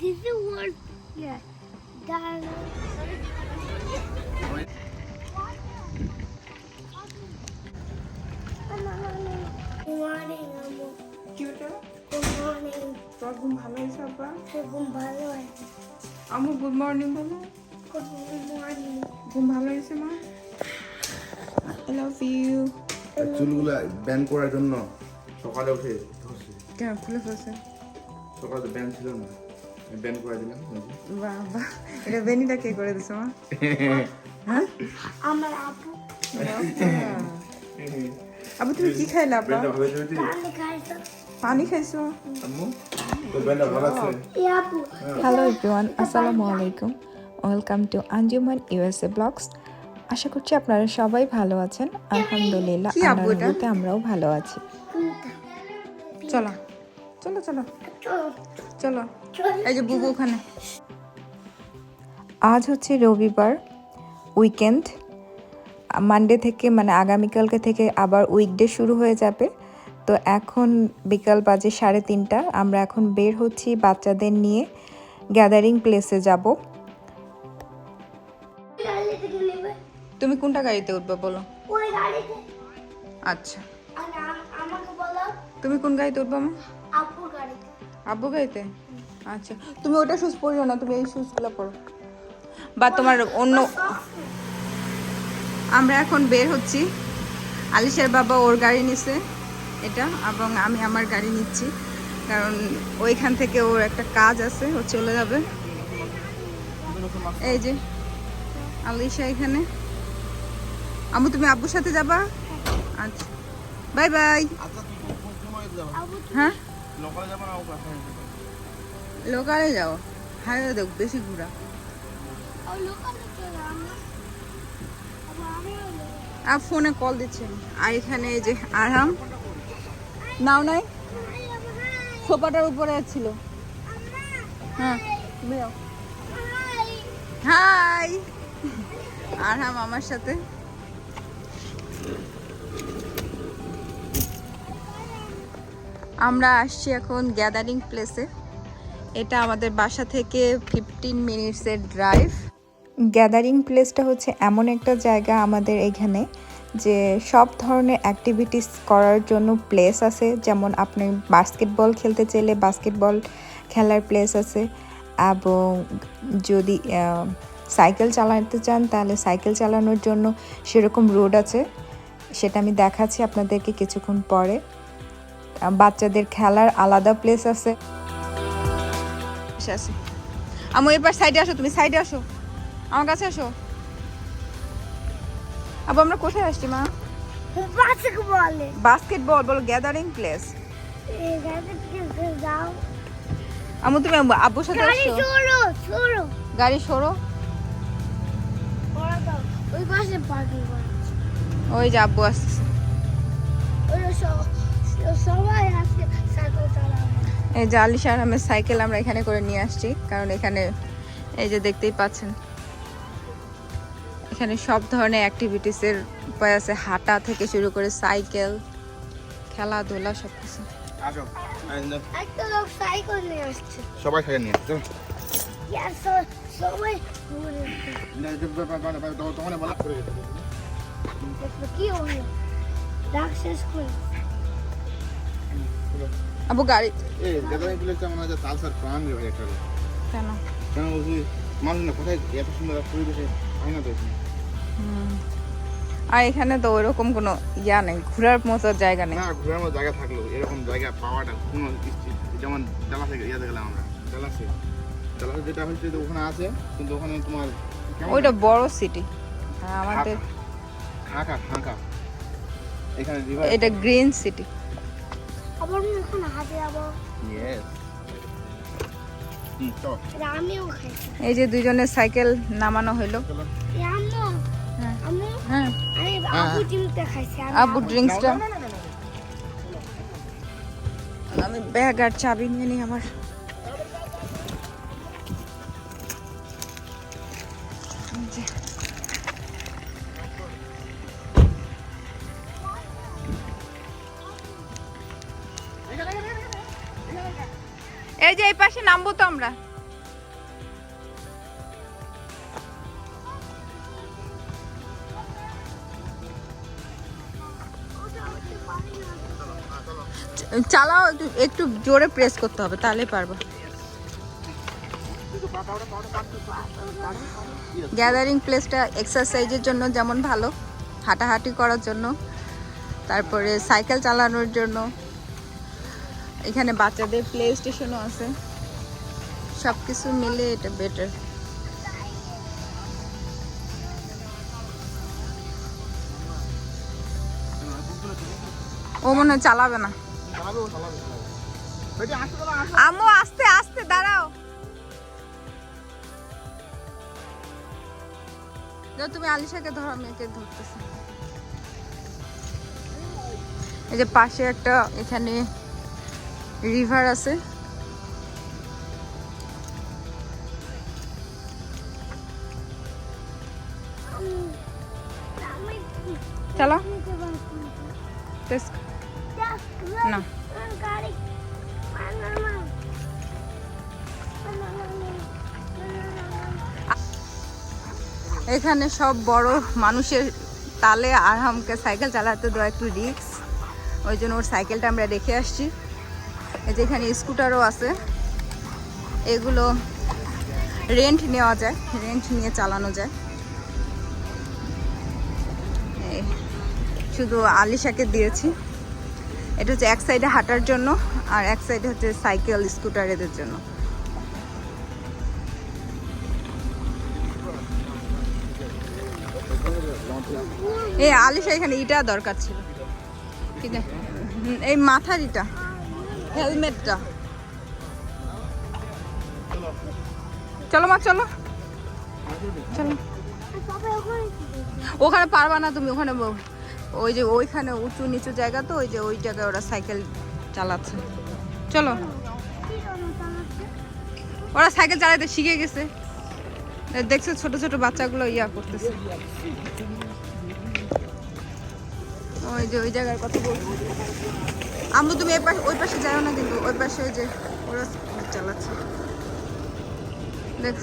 This is what, yeah. That, Good morning, আম্মু। কি ওটা Good morning. তোর ঘুম ভালো হয়েছে আব্বা ঘুম ভালো আছে। আমু গুড মর্নিং বলো। গুড মর্নিং ঘুম ভালো হয়েছে মা? আই লাভ ইউ আর চুলগুলো ব্যান করার জন্য সকালে উঠে ধরছে। কেন খুলে ফেলছে? সকালে তো ব্যান ছিল না। ব্যান করে দিলাম বাবা এটা বেনিটা কে করে দিছে মা? হ্যাঁ? আমার আপু। আবু তুমি কি খাইলা আপা? পানি খাইছো? আম্মু ভালো আছে? আপু। হ্যালো এভরিওয়ান আসসালামু আলাইকুম। Welcome to Anjuman USA blogs আশা করছি আপনারা সবাই ভালো আছেন। আলহামদুলিল্লাহ আমরাও ভালো আছি। চলো। চলো চলো। চলো। এই যে বুবু ওখানে। আজ হচ্ছে রবিবার উইকেন্ড মানডে থেকে মানে আগামীকালকে থেকে আবার উইকডে শুরু হয়ে যাবে। তো এখন বিকাল বাজে সাড়ে তিনটা। আমরা এখন বের হচ্ছি বাচ্চাদের নিয়ে গ্যাদারিং প্লেসে যাব। তুমি কোনটা গাড়িতে উঠবে বলো? আচ্ছা। তুমি কোন গাড়িতে উঠবে মা গাড়িতে আব্বু গাড়িতে আচ্ছা তুমি ওটা শুজ পরিও না তুমি এই শুজগুলো পরো। বা তোমার অন্য আমরা এখন বের হচ্ছি। আলিশের বাবা ওর গাড়ি নিছে এটা এবং আমি আমার গাড়ি নিচ্ছি। কারণ ওইখান থেকে ওর একটা কাজ আছে ও চলে যাবে। এই যে আলিশা এখানে। আম্মু তুমি আব্বুর সাথে যাবা? আচ্ছা। Bye bye. হ্যাঁ? লোকালে যাব না লোকালে যাও। হাইওয়ে দেখ বেশি ঘোরা। ও লোকালে চলে আমরা আপু আর ফোনে কল দিচ্ছে আর এখানে এই যে আরাম। নাও নাই? সোফাটার উপরে ছিল। হ্যাঁ তুমি হাই। হাই! আরহাম আমার সাথে। আমরা আসছি এখন গ্যাদারিং প্লেসে এটা আমাদের বাসা থেকে ফিফটিন মিনিটসের ড্রাইভ গ্যাদারিং প্লেসটা হচ্ছে এমন একটা জায়গা আমাদের এখানে যে সব ধরনের অ্যাক্টিভিটিস করার জন্য প্লেস আছে। যেমন আপনি বাস্কেটবল খেলতে চাইলে বাস্কেটবল খেলার প্লেস আছে। এবং যদি সাইকেল চালাতে চান তাহলে সাইকেল চালানোর জন্য সেরকম রোড আছে। সেটা আমি দেখাচ্ছি আপনাদেরকে কিছুক্ষণ পরে। বাচ্চাদের খেলার আলাদা প্লেস আছে। আছে। আমু এবার সাইডে আসো তুমি সাইডে আসো। আমার কাছে আসো। আবু আমরা কোথায় আসছি মা? বাসকে বলে বাস্কেটবল বলো গ্যাদারিং প্লেস আমু তুমি আব্বুর সাথে গাড়ি আসছো? সরো সরো। গাড়ি সরো। ওই পাশে পার্কিং করা ওই যে আব্বু আসছে সবাই আজকে সাইকেল চালাবে এই যে আলিশা আহমেদ সাইকেল আমরা এখানে করে নিয়ে আসছি কারণ এখানে এই যে দেখতেই পাচ্ছেন। এখানে সব ধরনের অ্যাক্টিভিটিসের উপায় আছে হাঁটা থেকে শুরু করে সাইকেল খেলাধুলা সব কিছু। আসো সাইকেল নিয়ে আসছে। সবাই খাই নিয়ে চলো। ইয়ার সবাই ঘুরে তখন বলা। করে দেখো কি হলো। ডাক শেষ করে। আবু গাড়ি। এই গ্যাদারিং প্লেসটা মনে হচ্ছে তালসার প্রাণ রে ভাই একটা। কেন? কেন বলছি? মানুষ না কোথায় এত সুন্দর পরিবেশে হয় না তো আর এখানে তো ওইরকম কোনো ইয়া নেই ঘোরার মতো জায়গা নেই। না ঘোরার মতো জায়গা থাকল এরকম জায়গা পাওয়াটা কোনো যেমন ডালাসে ইয়াতে গেলাম আমরা ডালাসে ডালাসে যেটা হচ্ছে ওখানে আছে কিন্তু ওখানে তোমার ওইটা বড় সিটি আমাদের ফাঁকা ফাঁকা এখানে এটা গ্রিন সিটি আবার আমি এখন হাতে যাব হুম চল এটা আমিও এই যে দুজনের সাইকেল নামানো হইল চলো এই আম্মু হ্যাঁ আম্মু হ্যাঁ আমি আবু টিভিতে খাইছি আমি আবু ড্রিঙ্কসটা আমি ব্যাগ আর চাবি নিয়ে নিই আমার নামবো তো আমরা। চালাও, একটু জোরে প্রেস করতে হবে তাহলে পারব। গ্যাদারিং প্লেসটা এক্সারসাইজের জন্য যেমন ভালো, হাঁটাহাঁটি করার জন্য, তারপরে সাইকেল চালানোর জন্য। এখানে বাচ্চাদের প্লে স্টেশনও আছে। সব কিছু মিলে এটা বেটার ও মনে চালাবে না। বেটি আসতে, আস্তে, দাঁড়াও। তুমি আলিশাকে ধরো মেয়েকে ধরতেছি। এই যে পাশে একটা এখানে রিভার আছে। চলো না এখানে সব বড় মানুষের তালে আরহামকে সাইকেল চালাতে দেওয়া একটু রিক্স ওই জন্য ওর সাইকেলটা আমরা রেখে আসছি। এই যে এখানে স্কুটারও আছে। এগুলো রেন্ট নেওয়া যায়। রেন্ট নিয়ে চালানো যায়। শুধু আলিশাকে দিয়েছি। এটা হচ্ছে এক সাইডে হাঁটার জন্য আর এক সাইডে হচ্ছে সাইকেল, স্কুটার এদের জন্য। এই আলিশা এখানে ইটা দরকার ছিল। এই মাথার ইটা, হেলমেটটা। চলো মা, চলো। চলো। ওখানে পারবা না তুমি, ওখানে ওই যে ওইখানে উঁচু নিচু জায়গা তো, ওই যে ওই জায়গায় ওরা সাইকেল চালাচ্ছে। চলো। ওরা সাইকেল চালাতে শিখে গেছে। দেখছ ছোট ছোট বাচ্চাগুলো ইয়া করতেছে। ওই যে ওই জায়গার কথা বলছি। আম্মু, তুমি এই পাশে ওই পাশে যাও না কিন্তু, ওই পাশে ওই যে ওরা চালাচ্ছে। দেখছ?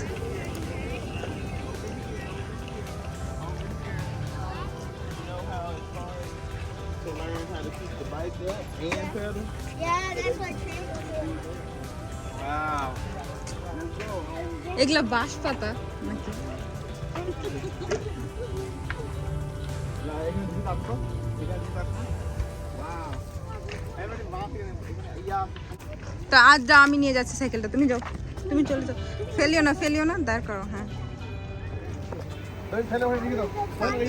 এগুলা বাঁশ পাতা তো আজ যা, আমি নিয়ে যাচ্ছি সাইকেলটা, তুমি যাও, তুমি চলে যাও। ফেলিও না ফেলিও না, দাঁড় করো হ্যাঁ।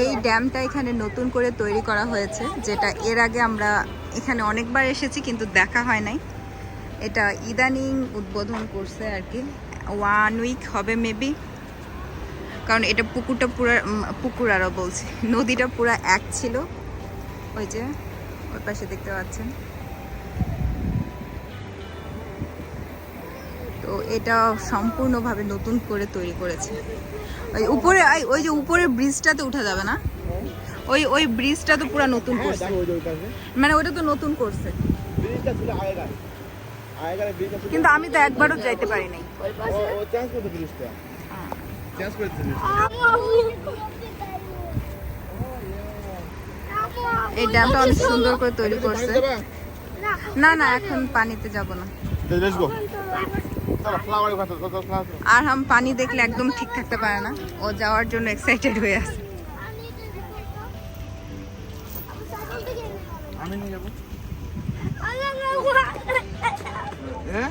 এই ড্যামটা এখানে নতুন করে তৈরি করা হয়েছে, যেটা এর আগে আমরা এখানে অনেকবার এসেছি, কিন্তু দেখা হয় নাই। এটা ইদানিং উদ্বোধন করছে আর কি। ওয়ান উইক হবে মেবি কারণ এটা পুকুরটা পুরো পুকুর আরও বলছি। নদীটা পুরো এক ছিল। ওই যে ওই পাশে দেখতে পাচ্ছেন। তো এটা সম্পূর্ণভাবে নতুন করে তৈরি করেছে। ওই উপরে ওই- যে উপরের ব্রিজটাতে উঠা যাবে না? ওই ওই ব্রিজটা তো পুরো নতুন হ্যাঁ, করছে। মানে ওটা তো নতুন করছে। কিন্তু আমি তো একবারও যাইতে পারি নাই। ও- চেঞ্জ করতে। চেঞ্জ। এই ড্যামটা অনেক সুন্দর করে তৈরি করছে না না এখন পানিতে যাব না। আর হাম পানি দেখলে একদম ঠিক থাকতে পারে না ও যাওয়ার জন্য এক্সাইটেড হয়ে আছে হ্যাঁ?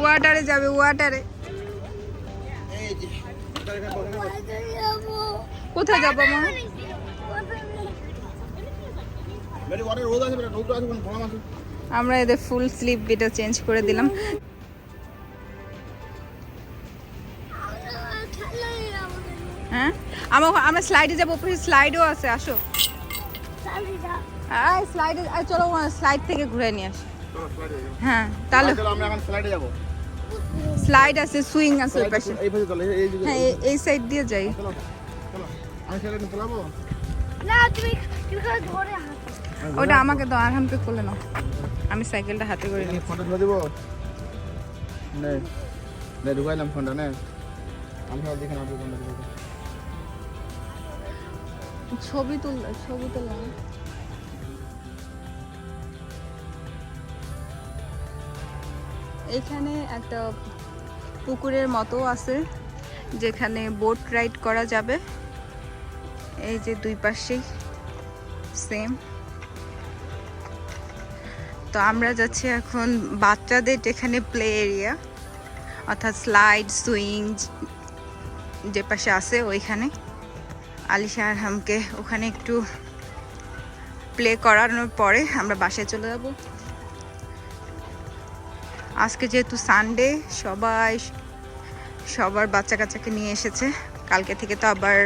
ওয়াটারে যাবে ওয়াটারে। কোথায় যাব মা? আমরা এদের ফুল স্লিপ এটা চেঞ্জ করে দিলাম। হ্যাঁ? আমার আমরা স্লাইডে যাব উপরে স্লাইডও আছে আসো। স্লাইডে চলো স্লাইড থেকে ঘুরে নিয়ে আসি। হ্যাঁ তাহলে আমরা এখন স্লাইড আছে সুইং আছে ওই পাশে। এই পাশে চলো, এই- এই হ্যাঁ এই- সাইড দিয়ে যাই। চলো, চলো। আমি slide এ চালাবো? না তুমি তুমি ধরে ওটা আমাকে তো আরহামকে করলে না আমি সাইকেলটা হাতে করে নিই ফটো তুলে দিব? নে নে ঢুকাইলাম ফোনটা নে। আমি সব দেখে না ফোনটা ছবি তুল ছবি তুললাম এখানে একটা পুকুরের মতো আছে, যেখানে বোট রাইড করা যাবে। এই যে দুই পাশেই সেম তো আমরা যাচ্ছি এখন বাচ্চাদের যেখানে প্লে এরিয়া অর্থাৎ স্লাইড সুইং যে পাশে আছে ওইখানে। আলিশা আরহামকে ওখানে একটু প্লে করানোর পরে আমরা বাসায় চলে যাব। আজকে যেহেতু সানডে সবাই সবার বাচ্চা কাচ্চাকে নিয়ে এসেছে। কালকে থেকে তো আবার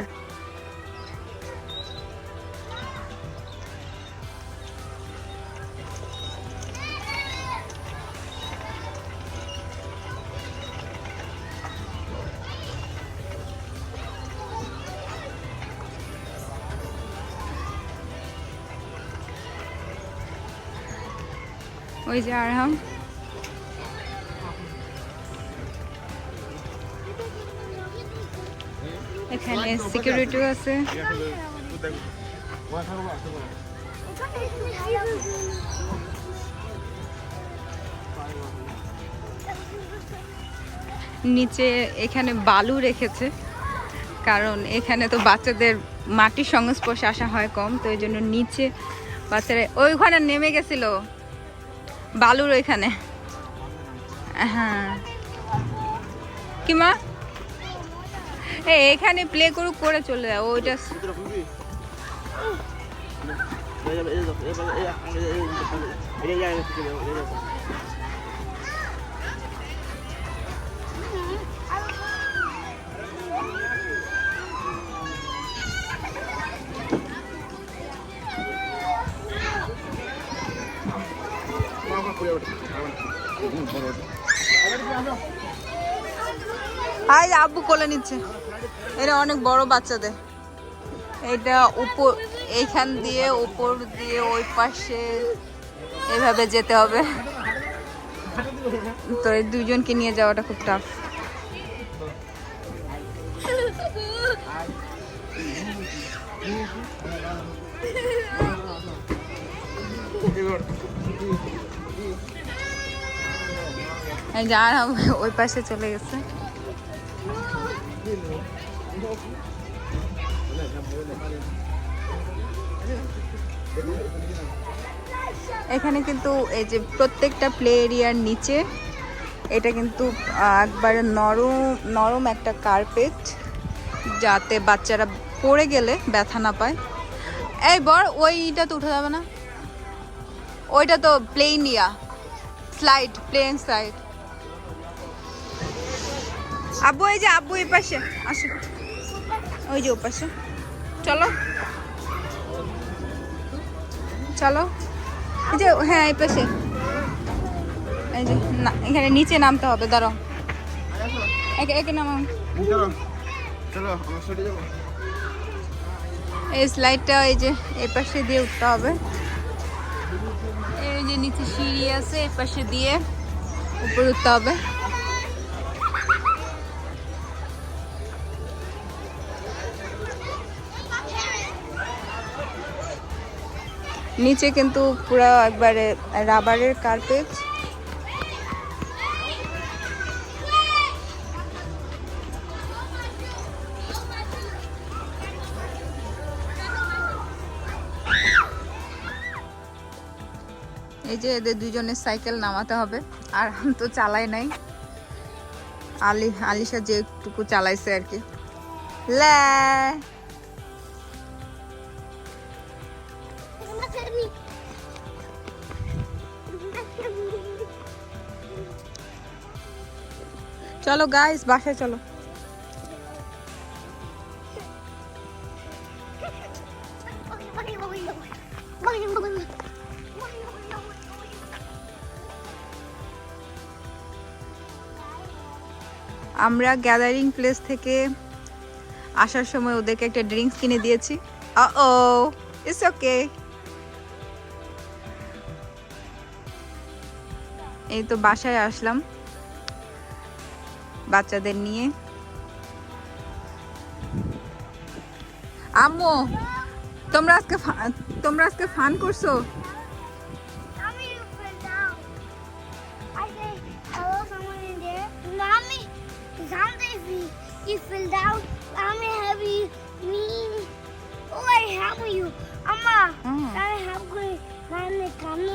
ওই যে আরহাম। এখানে সিকিউরিটিও আছে। নিচে এখানে বালু রেখেছে কারণ এখানে তো বাচ্চাদের মাটির সংস্পর্শে আসা হয় কম তো এই জন্য নিচে বাচ্চারা ওইখানে নেমে গেছিল বালুর ওইখানে। হ্যাঁ। কি মা? এই এখানে প্লে করুক করে চলে যায় ওইটা আজ আব্বু কোলে নিচ্ছে এটা অনেক বড় বাচ্চাদের। এটা উপর, এইখান দিয়ে উপর দিয়ে ওই পাশে এভাবে যেতে হবে। তো এই দুজনকে নিয়ে যাওয়াটা খুব টাফ এই যে ওই পাশে চলে গেছে। এখানে কিন্তু এই যে প্রত্যেকটা প্লে এরিয়ার নিচে এটা কিন্তু একবারে নরম নরম একটা কার্পেট যাতে বাচ্চারা পড়ে গেলে ব্যথা না পায়। এই বর, ওইটা তো উঠে যাবে না। ওইটা তো প্লেন ইয়া স্লাইড প্লেন স্লাইড আব্বু, এই যে আব্বু এই পাশে আসো ওই যে ও পাশে চলো। চলো। এই যে হ্যাঁ এই পাশে। এই যে, না, এখানে নিচে নামতে হবে, দাঁড়াও। একে একে যাব এই স্লাইডটা এই যে, এই পাশে দিয়ে উঠতে হবে। এই যে নিচে সিঁড়ি আছে, এই পাশে দিয়ে উপরে উঠতে হবে। নিচে কিন্তু পুরো একবারে রাবারের কার্পেট এই যে এদের দুজনের সাইকেল নামাতে হবে, আর আমি তো চালাই নাই। আলি আলিশা যেটুকু চালাইছে আর কি। লে চলো গাইস বাসায় চলো। আমরা গ্যাদারিং প্লেস থেকে আসার সময় ওদেরকে একটা ড্রিঙ্কস কিনে দিয়েছি। ও ইটস ওকে এই তো বাসায় আসলাম। বাচ্চাদের নিয়ে আম্মু তোমরা আজকে তোমরা আজকে ফান করছ You fell down. I'm heavy. Me. Oh, I help you. Amma. Mm. I help you. Mama, come.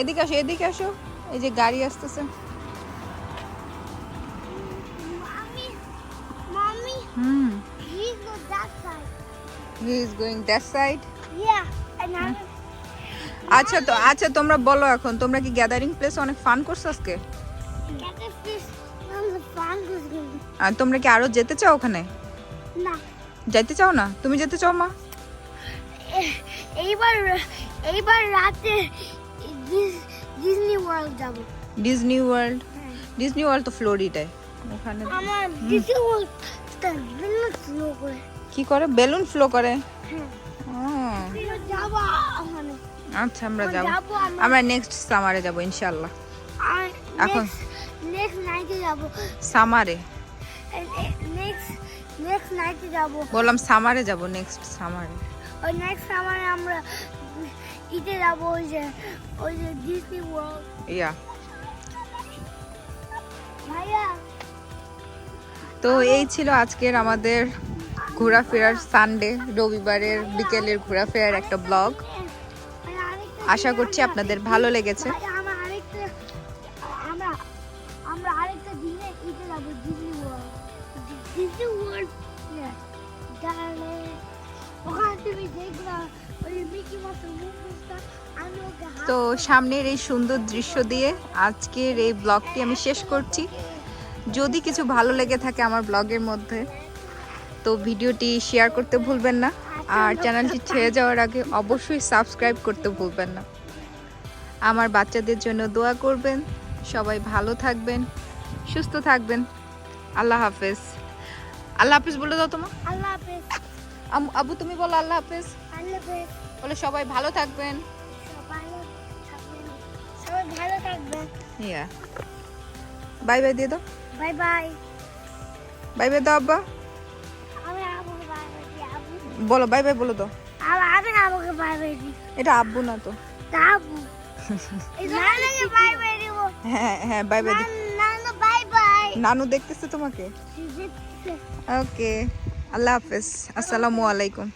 এদিকে আসো এদিকে আসো এই যে গাড়ি আসতেছে he is going that side I'm. আচ্ছা তো আচ্ছা তোমরা বলো এখন তোমরা কি গ্যাদারিং প্লেস অনেক ফান করছ আজকে. আর তোমরা কি আরও যেতে চাও ওখানে? Nah. যাইতে চাও না? তুমি যেতে চাও মা? এইবার এইবার রাতে ডিজনি ওয়ার্ল্ড যাব। ডিজনি ওয়ার্ল্ড ডিজনি ওয়ার্ল্ড তো ফ্লোরিডায় ওখানে আমার ডিজনি ওয়ার্ল্ড বিভিন্ন স্লো করে। কি করে? বেলুন ফ্লো করে? হ্যাঁ। আচ্ছা আমরা যাব। আমরা। নেক্সট সামারে যাব ইনশাআল্লাহ। আর এখন? নেক্সট নাইটে যাব। সামারে নেক্সট নেক্সট নাইটে যাব। বললাম সামারে যাব নেক্সট সামারে ওই নেক্সট আমার আমরা ইতে যাব ওই যে ওই যে ডিজনি ওয়ার্ল্ড ইয়া। ভাইয়া তো এই ছিল আজকের আমাদের ঘোরাফেরার সানডে রবিবারের বিকেলের ঘোরাফেরার একটা ব্লগ আশা করছি আপনাদের ভালো লেগেছে। তো সামনের এই সুন্দর দৃশ্য দিয়ে আজকের এই ব্লগটি আমি শেষ করছি। যদি কিছু ভালো লেগে থাকে আমার ব্লগের মধ্যে তো ভিডিওটি শেয়ার করতে ভুলবেন না। আর চ্যানেলটি ছেড়ে যাওয়ার আগে অবশ্যই সাবস্ক্রাইব করতে ভুলবেন না। আমার বাচ্চাদের জন্য দোয়া করবেন। সবাই ভালো থাকবেন সুস্থ থাকবেন। আল্লাহ হাফেজ। আল্লাহ হাফেজ বলে দাও তোমার আল্লাহ হাফেজ। আবু তুমি বলো আল্লাহ হাফেজ। আল্লাহ হাফেজ। বলে সবাই ভালো থাকবেন। সবাই ভালো থাকবেন। ইয়া। বাই বাই দিয়ে দাও। Bye bye. বাই বাই দাও আব্বা। বলো বাই বাই বলো তো। আমি না আমাকে বাই বাই দি এটা আব্বু না তো। আব্বু। বাই বাই দিব। হ্যাঁ হ্যাঁ বাই বাই নানা বাই বাই নানু দেখতেছে তোমাকে? ওকে আল্লাহ হাফেজ। আসসালামু আলাইকুম।